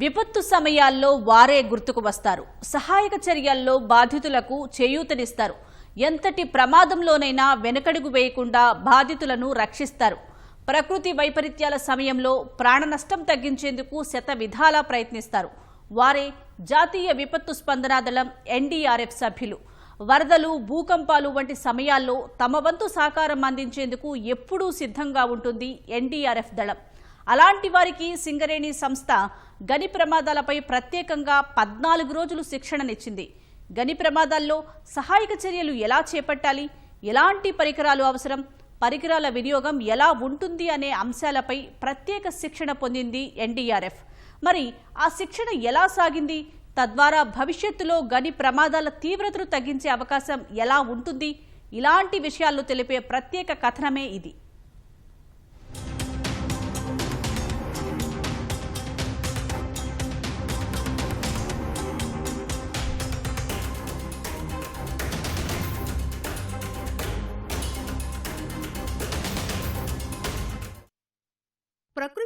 విపత్తు సమయాల్లో వారే గుర్తుకు వస్తారు. సహాయక చర్యల్లో బాధితులకు చేయూతనిస్తారు. ఎంతటి ప్రమాదంలోనైనా వెనకడుగు వేయకుండా బాధితులను రక్షిస్తారు. ప్రకృతి వైపరీత్యాల సమయంలో ప్రాణ నష్టం తగ్గించేందుకు శత విధాలా ప్రయత్నిస్తారు. వారే జాతీయ విపత్తు స్పందనా దళం ఎన్డీఆర్ఎఫ్ సభ్యులు. వరదలు భూకంపాలు వంటి సమయాల్లో తమ వంతు సహకారం అందించేందుకు ఎప్పుడూ సిద్ధంగా ఉంటుంది ఎన్డీఆర్ఎఫ్ దళం. అలాంటి వారికి సింగరేణి సంస్థ గని ప్రమాదాలపై ప్రత్యేకంగా పద్నాలుగు రోజులు శిక్షణనిచ్చింది గని ప్రమాదాల్లో సహాయక చర్యలు ఎలా చేపట్టాలి? ఎలాంటి పరికరాలు అవసరం? పరికరాల వినియోగం ఎలా ఉంటుంది అనే అంశాలపై ప్రత్యేక శిక్షణ పొందింది ఎన్డీఆర్ఎఫ్ మరి ఆ శిక్షణ ఎలా సాగింది? తద్వారా భవిష్యత్తులో గని ప్రమాదాల తీవ్రతను తగ్గించే అవకాశం ఎలా ఉంటుంది? ఇలాంటి విషయాలు తెలిపే ప్రత్యేక కథనమే ఇది.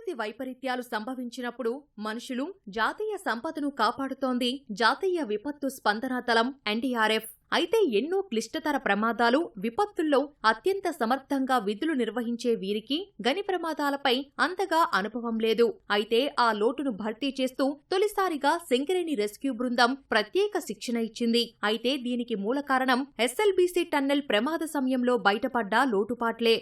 ప్రకృతి వైపరీత్యాలు సంభవించినప్పుడు మనుషులు జాతీయ సంపదను కాపాడుతోంది జాతీయ విపత్తు స్పందన దళం ఎన్డీఆర్ఎఫ్. అయితే ఎన్నో క్లిష్టతర ప్రమాదాలు విపత్తుల్లో అత్యంత సమర్థంగా విధులు నిర్వహించే వీరికి గని ప్రమాదాలపై అంతగా అనుభవం లేదు. అయితే ఆ లోటును భర్తీ చేస్తూ తొలిసారిగా శంకరేణి రెస్క్యూ బృందం ప్రత్యేక శిక్షణ ఇచ్చింది. అయితే దీనికి మూల కారణం ఎస్ఎల్బీసీ టన్నెల్ ప్రమాద సమయంలో బయటపడ్డ లోటుపాట్లే.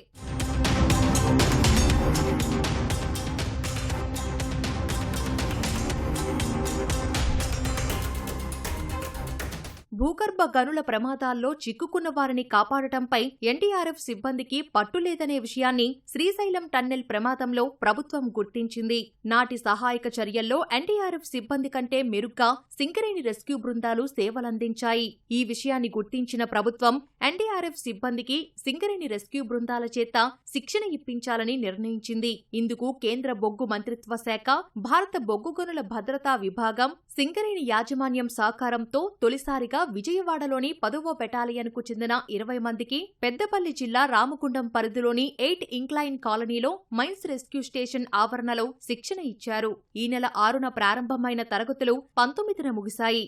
భూగర్భ గనుల ప్రమాదాల్లో చిక్కుకున్న వారిని కాపాడటంపై ఎన్డీఆర్ఎఫ్ సిబ్బందికి పట్టులేదనే విషయాన్ని శ్రీశైలం టన్నెల్ ప్రమాదంలో ప్రభుత్వం గుర్తించింది. నాటి సహాయక చర్యల్లో ఎన్డీఆర్ఎఫ్ సిబ్బంది కంటే మెరుగ్గా సింగరేణి రెస్క్యూ బృందాలు సేవలందించాయి. ఈ విషయాన్ని గుర్తించిన ప్రభుత్వం ఎన్డీఆర్ఎఫ్ సిబ్బందికి సింగరేణి రెస్క్యూ బృందాల చేత శిక్షణ ఇప్పించాలని నిర్ణయించింది. ఇందుకు కేంద్ర బొగ్గు మంత్రిత్వ శాఖ భారత బొగ్గు గనుల భద్రతా విభాగం సింగరేణి యాజమాన్యం సహకారంతో తొలిసారిగా విజయవాడలోని పదవ బెటాలియన్కు చెందిన ఇరవై మందికి పెద్దపల్లి జిల్లా రామగుండం పరిధిలోని ఎయిట్ ఇంక్లైన్ కాలనీలో మైన్స్ రెస్క్యూ స్టేషన్ ఆవరణలో శిక్షణ ఇచ్చారు. ఈ నెల ఆరున ప్రారంభమైన తరగతులు పంతొమ్మిదిన ముగిశాయి.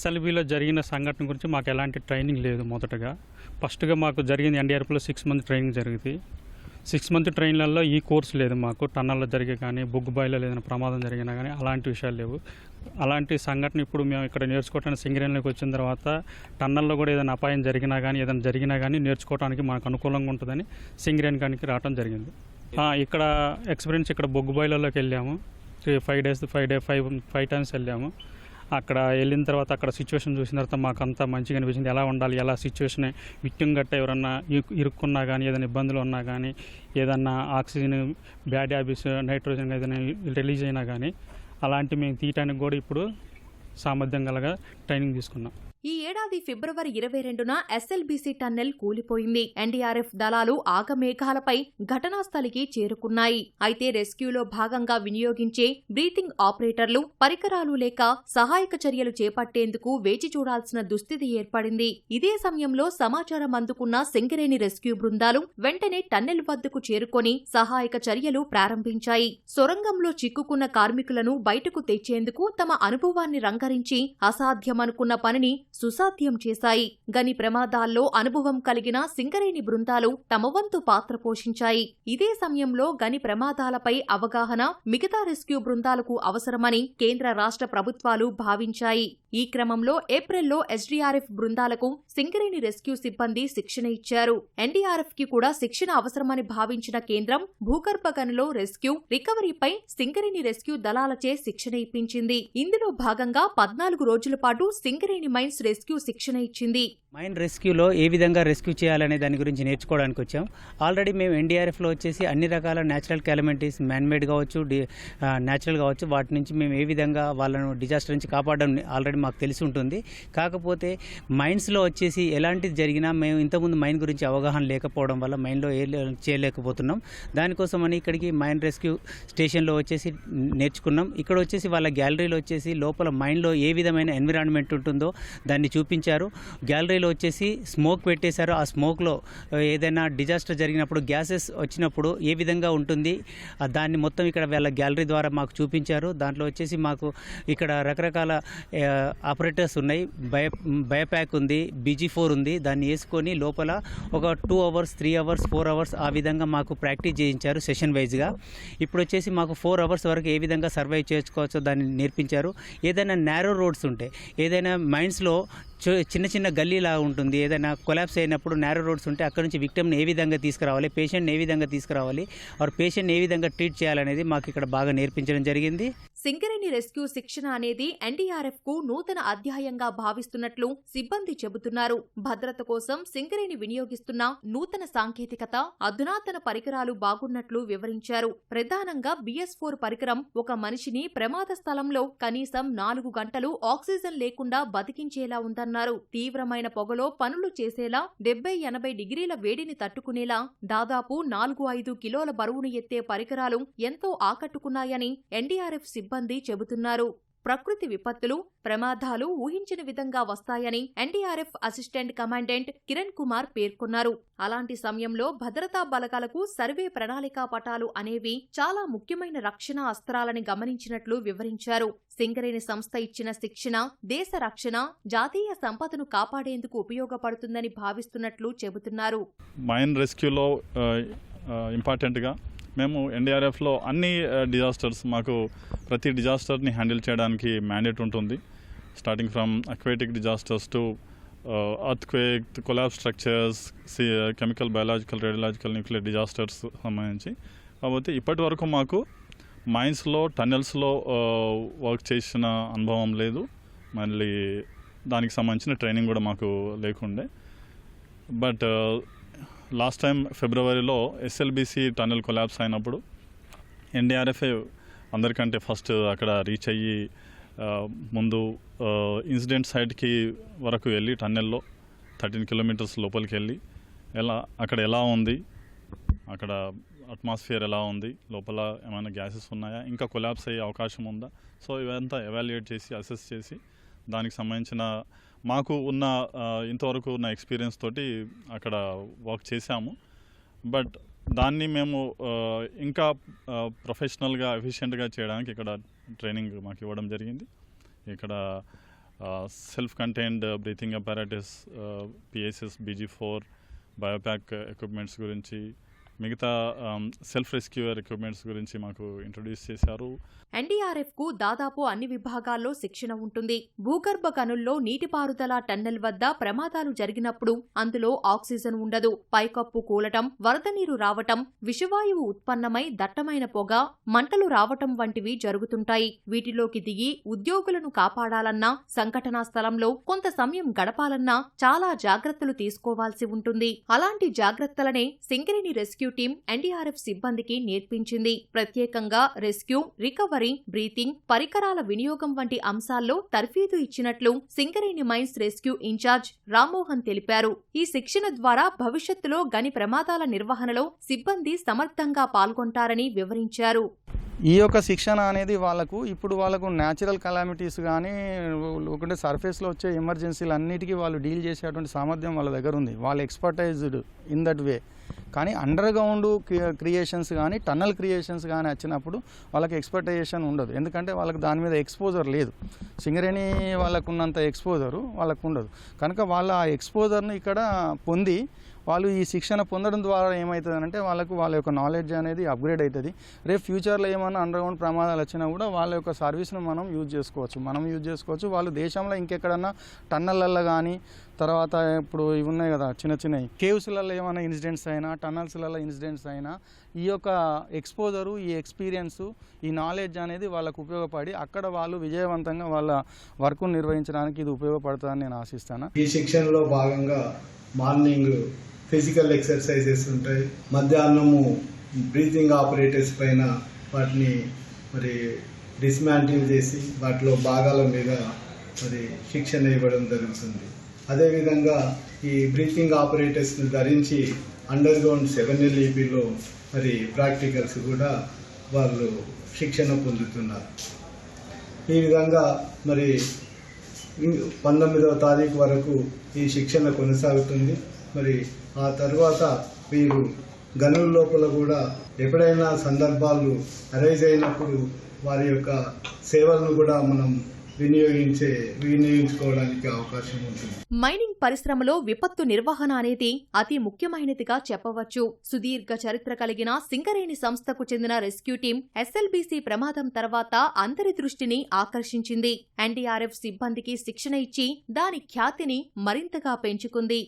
ఎస్ఎల్బీలో జరిగిన సంఘటన గురించి మాకు ఎలాంటి ట్రైనింగ్ లేదు మొదటగా. ఫస్ట్గా మాకు జరిగింది ఎన్డీఆర్ఎఫ్లో సిక్స్ మంత్ ట్రైనింగ్ జరిగింది. సిక్స్ మంత్ ట్రైన్లలో ఈ కోర్స్ లేదు మాకు. టన్నల్లో జరిగే కానీ బొగ్గుబాయిలో ఏదైనా ప్రమాదం జరిగినా కానీ అలాంటి విషయాలు లేవు. అలాంటి సంఘటన ఇప్పుడు మేము ఇక్కడ నేర్చుకోవడానికి సింగరేణిలోకి వచ్చిన తర్వాత టన్నల్లో కూడా ఏదైనా అపాయం జరిగినా కానీ ఏదైనా జరిగినా కానీ నేర్చుకోవడానికి మాకు అనుకూలంగా ఉంటుందని సింగరేణి కానికి రావడం జరిగింది ఇక్కడ ఎక్స్పీరియన్స్ ఇక్కడ బొగ్గు బాయిలలోకి వెళ్ళాము. Three five days five day five five times వెళ్ళాము. అక్కడ వెళ్ళిన తర్వాత అక్కడ సిచ్యువేషన్ చూసిన తర్వాత మాకు అంతా మంచిగా అనిపించింది. ఎలా ఉండాలి? ఎలా సిచ్యువేషన్ విక్టిమ్ గట్ట ఎవరన్నా ఇరుక్కున్నా కానీ ఏదైనా ఇబ్బందులు ఉన్నా కానీ ఏదన్నా ఆక్సిజన్ బ్యాడ్ హ్యాబిట్స్ నైట్రోజన్ ఏదైనా రిలీజ్ అయినా కానీ అలాంటి మేము తీయటానికి కూడా ఇప్పుడు సామర్థ్యం గలగా ట్రైనింగ్ తీసుకున్నాం. ఈ ఏడాది ఫిబ్రవరి ఇరవై రెండున ఎస్ఎల్బీసీ టన్నెల్ కూలిపోయింది. ఎన్డీఆర్ఎఫ్ దళాలు ఆగమేఘాలపై ఘటనా స్థలికి చేరుకున్నాయి. అయితే రెస్క్యూలో భాగంగా వినియోగించే బ్రీతింగ్ ఆపరేటర్లు పరికరాలు లేక సహాయక చర్యలు చేపట్టేందుకు వేచి చూడాల్సిన దుస్థితి ఏర్పడింది. ఇదే సమయంలో సమాచారం అందుకున్న సింగరేణి రెస్క్యూ బృందాలు వెంటనే టన్నెల్ వద్దకు చేరుకొని సహాయక చర్యలు ప్రారంభించాయి. సొరంగంలో చిక్కుకున్న కార్మికులను బయటకు తెచ్చేందుకు తమ అనుభవాన్ని రంగరించి అసాధ్యమనుకున్న పనిని సుసాధ్యం చేశాయి. గని ప్రమాదాల్లో అనుభవం కలిగిన సింగరేణి బృందాలు తమ వంతు పాత్ర పోషించాయి. ఇదే సమయంలో గని ప్రమాదాలపై అవగాహన మిగతా రెస్క్యూ బృందాలకు అవసరమని కేంద్ర రాష్ట్ర ప్రభుత్వాలు భావించాయి. ఈ క్రమంలో ఏప్రిల్లో ఎస్డీఆర్ఎఫ్ బృందాలకు సింగరేణి రెస్క్యూ సిబ్బంది శిక్షణ ఇచ్చారు. ఎన్డీఆర్ఎఫ్కి కూడా శిక్షణ అవసరమని భావించిన కేంద్రం భూగర్భ గనిలో రెస్క్యూ రికవరీపై సింగరేణి రెస్క్యూ దళాలచే శిక్షణ ఇప్పించింది. ఇందులో భాగంగా పద్నాలుగు రోజుల పాటు సింగరేణి మైన్స్ రెస్క్యూ శిక్షణ ఇచ్చింది. మైన్ రెస్క్యూలో ఏ విధంగా రెస్క్యూ చేయాలనే దాని గురించి నేర్చుకోవడానికి వచ్చాం. ఆల్రెడీ మేము ఎన్డీఆర్ఎఫ్లో వచ్చేసి అన్ని రకాల న్యాచురల్ క్యాలమిటీస్ మ్యాన్మేడ్ కావచ్చు డి న్యాచురల్ కావచ్చు వాటి నుంచి మేము ఏ విధంగా వాళ్ళను డిజాస్టర్ నుంచి కాపాడడం ఆల్రెడీ మాకు తెలిసి ఉంటుంది. కాకపోతే మైన్స్లో వచ్చేసి ఎలాంటిది జరిగినా మేము ఇంతకుముందు మైన్ గురించి అవగాహన లేకపోవడం వల్ల మైన్లో ఏ చేయలేకపోతున్నాం. దానికోసమని ఇక్కడికి మైన్ రెస్క్యూ స్టేషన్లో వచ్చేసి నేర్చుకున్నాం. ఇక్కడ వచ్చేసి వాళ్ళ గ్యాలరీలో వచ్చేసి లోపల మైన్లో ఏ విధమైన ఎన్విరాన్మెంట్ ఉంటుందో దాన్ని చూపించారు. గ్యాలరీలో వచ్చేసి స్మోక్ పెట్టేశారు. ఆ స్మోక్లో ఏదైనా డిజాస్టర్ జరిగినప్పుడు గ్యాసెస్ వచ్చినప్పుడు ఏ విధంగా ఉంటుంది దాన్ని మొత్తం ఇక్కడ వీళ్ళ గ్యాలరీ ద్వారా మాకు చూపించారు. దాంట్లో వచ్చేసి మాకు ఇక్కడ రకరకాల ఆపరేటర్స్ ఉన్నాయి. బయ బయోప్యాక్ ఉంది బీజీ ఫోర్ ఉంది. దాన్ని వేసుకొని లోపల ఒక two hours three hours four hours ఆ విధంగా మాకు ప్రాక్టీస్ చేయించారు సెషన్ వైజ్గా. ఇప్పుడు వచ్చేసి మాకు ఫోర్ అవర్స్ వరకు ఏ విధంగా సర్వైవ్ చేసుకోవచ్చో దాన్ని నేర్పించారు. ఏదైనా నేరో రోడ్స్ ఉంటాయి ఏదైనా మైండ్స్లో Gracias. చిన్న చిన్న గల్లీలా ఉంటుంది. ఏదైనా కొలాప్స్ అయినప్పుడు నేరో రోడ్స్ ఉంటే అక్కడ నుంచి విక్టమ్ని ఏ విధంగా తీసుకురావాలి పేషెంట్ని ఏ విధంగా తీసుకురావాలి ఆర్ పేషెంట్ని ఏ విధంగా ట్రీట్ చేయాలనేది మాకు ఇక్కడ బాగా నేర్పించడం జరిగింది. సింగరేణి రెస్క్యూ శిక్షణ అనేది ఎన్డీఆర్ఎఫ్కు నూతన అధ్యాయంగా భావిస్తున్నట్లు సిబ్బంది చెబుతున్నారు. భద్రత కోసం సింగరేణి వినియోగిస్తున్న నూతన సాంకేతికత అధునాతన పరికరాలు బాగున్నట్లు వివరించారు. ప్రధానంగా బిఎస్ ఫోర్ పరికరం ఒక మనిషిని ప్రమాద స్థలంలో కనీసం నాలుగు గంటలు ఆక్సిజన్ లేకుండా బతికించేలా ఉందన్నారు. తీవ్రమైన పొగలో పనులు చేసేలా డెబ్బై ఎనభై డిగ్రీల వేడిని తట్టుకునేలా దాదాపు నాలుగు ఐదు కిలోల బరువును ఎత్తే పరికరాలు ఎంతో ఆకట్టుకున్నాయని ఎన్డీఆర్ఎఫ్ సిబ్బంది చెబుతున్నారు. ప్రకృతి విపత్తులు ప్రమాదాలు ఊహించిన విధంగా వస్తాయని NDRF assistant commandant Kiran Kumar పేర్కొన్నారు. అలాంటి సమయంలో భద్రతా బలగాలకు సర్వే ప్రణాళికా పటాలు అనేవి చాలా ముఖ్యమైన రక్షణ అస్త్రాలని గమనించినట్లు వివరించారు. సింగరేణి సంస్థ ఇచ్చిన శిక్షణ దేశ రక్షణ జాతీయ సంపదను కాపాడేందుకు ఉపయోగపడుతుందని భావిస్తున్నట్లు చెబుతున్నారు. మైన్ రెస్క్యూలో ఇంపార్టెంట్గా మేము ఎన్డీఆర్ఎఫ్లో అన్ని డిజాస్టర్స్ మాకు ప్రతి డిజాస్టర్ని హ్యాండిల్ చేయడానికి మ్యాండేట్ ఉంటుంది. Starting from aquatic disasters to earthquake collapse structures chemical biological radiological nuclear disasters సంబంధించి. కాబట్టి ఇప్పటి వరకు మాకు మైన్స్లో టన్నెల్స్లో వర్క్ చేసిన అనుభవం లేదు. మళ్ళీ దానికి సంబంధించిన ట్రైనింగ్ కూడా మాకు లేకుండే. బట్ లాస్ట్ టైం ఫిబ్రవరిలో ఎస్ఎల్బిసి టన్నెల్ కొలాబ్స్ అయినప్పుడు ఎన్డీఆర్ఎఫ్ఏ అందరికంటే ఫస్ట్ అక్కడ రీచ్ అయ్యి ముందు ఇన్సిడెంట్ సైట్కి వరకు వెళ్ళి టన్నెల్లో థర్టీన్ కిలోమీటర్స్ లోపలికి వెళ్ళి ఎలా అక్కడ ఎలా ఉంది అక్కడ అట్మాస్ఫియర్ ఎలా ఉంది లోపల ఏమైనా గ్యాసెస్ ఉన్నాయా ఇంకా కొలాబ్స్ అయ్యే అవకాశం ఉందా? సో ఇవంతా ఎవాల్యుయేట్ చేసి అసెస్ చేసి దానికి సంబంధించిన మాకు ఉన్న ఇంతవరకు ఉన్న ఎక్స్పీరియన్స్ తోటి అక్కడ వర్క్ చేశాము. బట్ దాన్ని మేము ఇంకా ప్రొఫెషనల్గా ఎఫిషియెంట్గా చేయడానికి ఇక్కడ ట్రైనింగ్ మాకు ఇవ్వడం జరిగింది. ఇక్కడ self contained breathing apparatus PSS BG four biopack equipments గురించి మిగతా సెల్ఫ్ రెస్క్యూయర్ ఎక్విప్మెంట్స్ గురించి మాకు ఇంట్రొడ్యూస్ చేశారు. ఎన్డీఆర్ఎఫ్కు దాదాపు అన్ని విభాగాల్లో శిక్షణ ఉంటుంది. భూగర్భ గనుల్లో నీటిపారుదల టన్నెల్ వద్ద ప్రమాదాలు జరిగినప్పుడు అందులో ఆక్సిజన్ ఉండదు. పైకప్పు కూలటం వరద నీరు రావటం విషవాయువు ఉత్పన్నమై దట్టమైన పొగ మంటలు రావటం వంటివి జరుగుతుంటాయి. వీటిలోకి దిగి ఉద్యోగులను కాపాడాలన్నా సంఘటనా స్థలంలో కొంత సమయం గడపాలన్నా చాలా జాగ్రత్తలు తీసుకోవాల్సి ఉంటుంది. అలాంటి జాగ్రత్తలనే సింగరేణి రెస్క్యూ టీం ఎన్డీఆర్ఎఫ్ సిబ్బందికి నేర్పించింది. ప్రత్యేకంగా రెస్క్యూ రికవరీ బ్రీతింగ్ పరికరాల వినియోగం వంటి అంశాల్లో తర్ఫీదు ఇచ్చినట్లు Singareni mines rescue incharge Rammohan తెలిపారు. ఈ శిక్షణ ద్వారా భవిష్యత్తులో గని ప్రమాదాల నిర్వహణలో సిబ్బంది సమర్థంగా పాల్గొంటారని వివరించారు. ఈ యొక్క శిక్షణ అనేది వాళ్ళకు ఇప్పుడు వాళ్ళకు న్యాచురల్ కలామిటీస్ కానీ లేకుంటే సర్ఫేస్లో వచ్చే ఎమర్జెన్సీలు అన్నిటికీ వాళ్ళు డీల్ చేసేటువంటి సామర్థ్యం వాళ్ళ దగ్గర ఉంది. వాళ్ళు ఎక్స్పర్టైజ్డ్ ఇన్ దట్ వే కానీ అండర్ గ్రౌండ్ క్రియేషన్స్ కానీ టన్నల్ క్రియేషన్స్ కానీ వచ్చినప్పుడు వాళ్ళకి ఎక్స్పెక్టేషన్ ఉండదు. ఎందుకంటే వాళ్ళకి దాని మీద ఎక్స్పోజర్ లేదు. సింగరేణి వాళ్ళకు ఉన్నంత ఎక్స్పోజరు వాళ్ళకు ఉండదు. కనుక వాళ్ళ ఆ ఎక్స్పోజర్ను ఇక్కడ పొంది వాళ్ళు ఈ శిక్షణ పొందడం ద్వారా ఏమవుతుందంటే వాళ్ళకు వాళ్ళ యొక్క నాలెడ్జ్ అనేది అప్గ్రేడ్ అవుతుంది రేపు ఫ్యూచర్లో ఏమైనా అండర్గ్రౌండ్ ప్రమాదాలు వచ్చినా కూడా వాళ్ళ యొక్క సర్వీస్ను మనం యూజ్ చేసుకోవచ్చు. మనం యూజ్ చేసుకోవచ్చు. వాళ్ళు దేశంలో ఇంకెక్కడన్నా టన్నెళ్ళల్లో కానీ తర్వాత ఇప్పుడు ఇవి ఉన్నాయి కదా చిన్న చిన్నవి. కేవ్స్లలో ఏమైనా ఇన్సిడెంట్స్ అయినా టనల్స్లలో ఇన్సిడెంట్స్ అయినా ఈ యొక్క ఎక్స్పోజరు ఈ ఎక్స్పీరియన్స్ ఈ నాలెడ్జ్ అనేది వాళ్ళకు ఉపయోగపడి అక్కడ వాళ్ళు విజయవంతంగా వాళ్ళ వర్క్ నిర్వహించడానికి ఇది ఉపయోగపడుతుందని నేను ఆశిస్తాను. ఈ శిక్షణలో భాగంగా మార్నింగ్ ఫిజికల్ ఎక్సర్సైజెస్ ఉంటాయి. మధ్యాహ్నము బ్రీతింగ్ ఆపరేటర్స్ పైన వాటిని మరి డిస్మాంటిల్ చేసి వాటిలో భాగాల మీద మరి శిక్షణ ఇవ్వడం జరుగుతుంది. అదేవిధంగా ఈ బ్రీతింగ్ ఆపరేటర్స్ని ధరించి అండర్ గ్రౌండ్ సెవెన్ ఎల్ఈబిలో మరి ప్రాక్టికల్స్ కూడా వాళ్ళు శిక్షణ పొందుతున్నారు. ఈ విధంగా మరి పంతొమ్మిదవ తారీఖు వరకు ఈ శిక్షణ కొనసాగుతుంది. మరి ఆ తర్వాత వీరు గనుల లోపల కూడా ఎప్పుడైనా సందర్భాలు అరైజ్ అయినప్పుడు వారి యొక్క సేవలను కూడా మనం వినియోగించే వినియోగించుకోవడానికి అవకాశం ఉంటుంది. మైనింగ్ పరిశ్రమలో విపత్తు నిర్వహణ అనేది అతి ముఖ్యమైనదిగా చెప్పవచ్చు. సుదీర్ఘ చరిత్ర కలిగిన సింగరేణి సంస్థకు చెందిన రెస్క్యూ టీం ఎస్ఎల్బీసీ ప్రమాదం తర్వాత అందరి దృష్టిని ఆకర్షించింది. ఎన్డీఆర్ఎఫ్ సిబ్బందికి శిక్షణ ఇచ్చి దాని ఖ్యాతిని మరింతగా పెంచుకుంది.